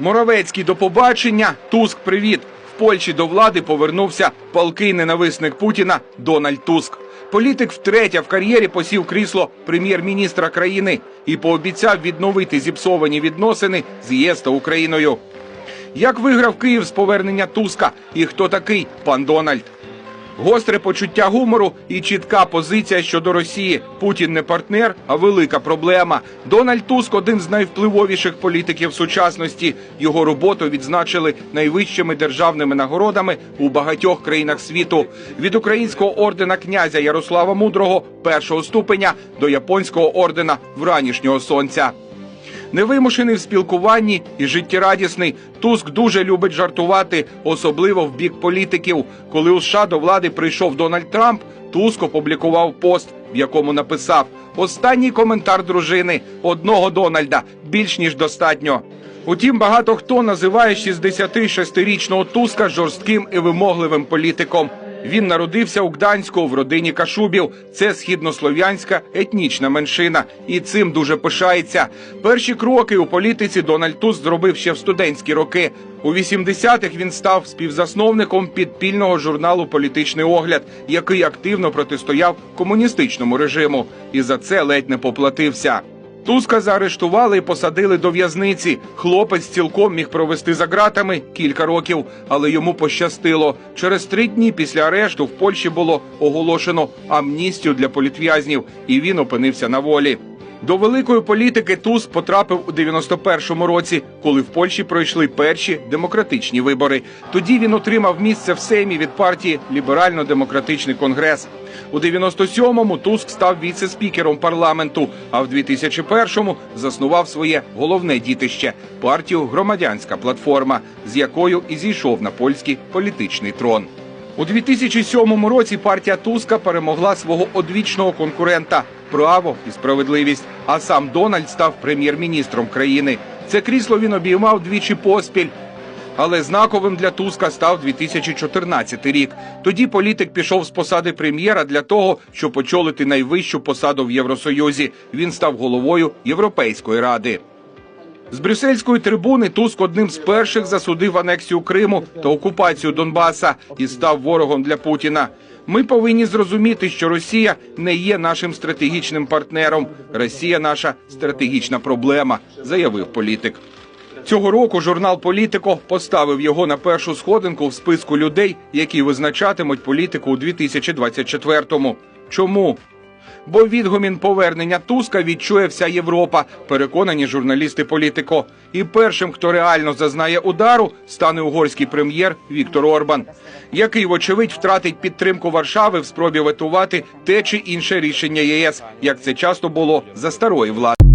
Моровецький до побачення, Туск привіт. В Польщі до влади повернувся палкий ненависник Путіна Дональд Туск. Політик втретє в кар'єрі посів крісло прем'єр-міністра країни і пообіцяв відновити зіпсовані відносини з ЄС та Україною. Як виграв Київ з повернення Туска і хто такий пан Дональд? Гостре почуття гумору і чітка позиція щодо Росії. Путін не партнер, а велика проблема. Дональд Туск один з найвпливовіших політиків сучасності. Його роботу відзначили найвищими державними нагородами у багатьох країнах світу. Від українського ордена князя Ярослава Мудрого першого ступеня до японського ордена вранішнього сонця. Невимушений в спілкуванні і життєрадісний. Туск дуже любить жартувати, особливо в бік політиків. Коли у США до влади прийшов Дональд Трамп, Туск опублікував пост, в якому написав: Останній коментар дружини одного Дональда більш ніж достатньо. Утім, багато хто називає 66-річного Туска жорстким і вимогливим політиком. Він народився у Гданську в родині Кашубів. Це східнослов'янська етнічна меншина, і цим дуже пишається. Перші кроки у політиці Дональд Туск зробив ще в студентські роки. У 80-х він став співзасновником підпільного журналу Політичний огляд, який активно протистояв комуністичному режиму, і за це ледь не поплатився. Туска заарештували і посадили до в'язниці. Хлопець цілком міг провести за ґратами кілька років, але йому пощастило. Через три дні після арешту в Польщі було оголошено амністію для політв'язнів, і він опинився на волі. До великої політики Туск потрапив у 91-му році, коли в Польщі пройшли перші демократичні вибори. Тоді він отримав місце в Сеймі від партії Ліберально-демократичний конгрес. У 97-му Туск став віце-спікером парламенту, а в 2001-му заснував своє головне дітище партію Громадянська платформа, з якою і зійшов на польський політичний трон. У 2007 році партія Туска перемогла свого одвічного конкурента право і справедливість. А сам Дональд став прем'єр-міністром країни. Це крісло він обіймав двічі поспіль. Але знаковим для Туска став 2014 рік. Тоді політик пішов з посади прем'єра для того, щоб очолити найвищу посаду в Євросоюзі. Він став головою Європейської ради. З брюссельської трибуни Туск одним з перших засудив анексію Криму та окупацію Донбаса і став ворогом для Путіна. Ми повинні зрозуміти, що Росія не є нашим стратегічним партнером. Росія наша стратегічна проблема, заявив політик. Цього року журнал Політико поставив його на першу сходинку в списку людей, які визначатимуть політику у 2024-му. Чому? Бо відгомін повернення Туска відчує вся Європа, переконані журналісти Політико. І першим, хто реально зазнає удару, стане угорський прем'єр Віктор Орбан, який, вочевидь, втратить підтримку Варшави в спробі ветувати те чи інше рішення ЄС, як це часто було за старої влади.